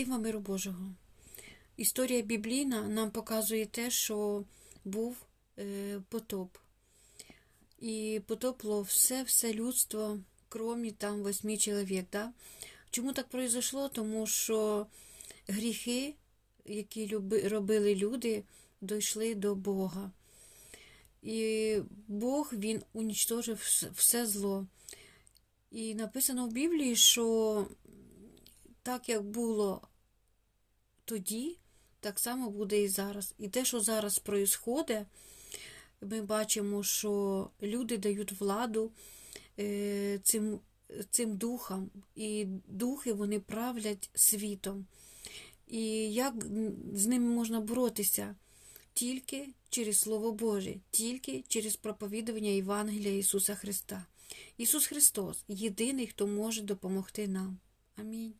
Всім вам миру Божого. Історія біблійна нам показує те, що був е, потоп. І потопло все-все людство, кромі там восьми чоловік. Да? Чому так произошло? Тому що гріхи, які люби, робили люди, дійшли до Бога. І Бог він унічтожив все зло. І написано в Біблії, що так як було тоді, так само буде і зараз. І те, що зараз проїсходить, ми бачимо, що люди дають владу е, цим, цим духам, і духи вони правлять світом. І як з ними можна боротися? Тільки через Слово Боже, тільки через проповідування Євангелія Ісуса Христа. Ісус Христос єдиний, хто може допомогти нам. Амінь.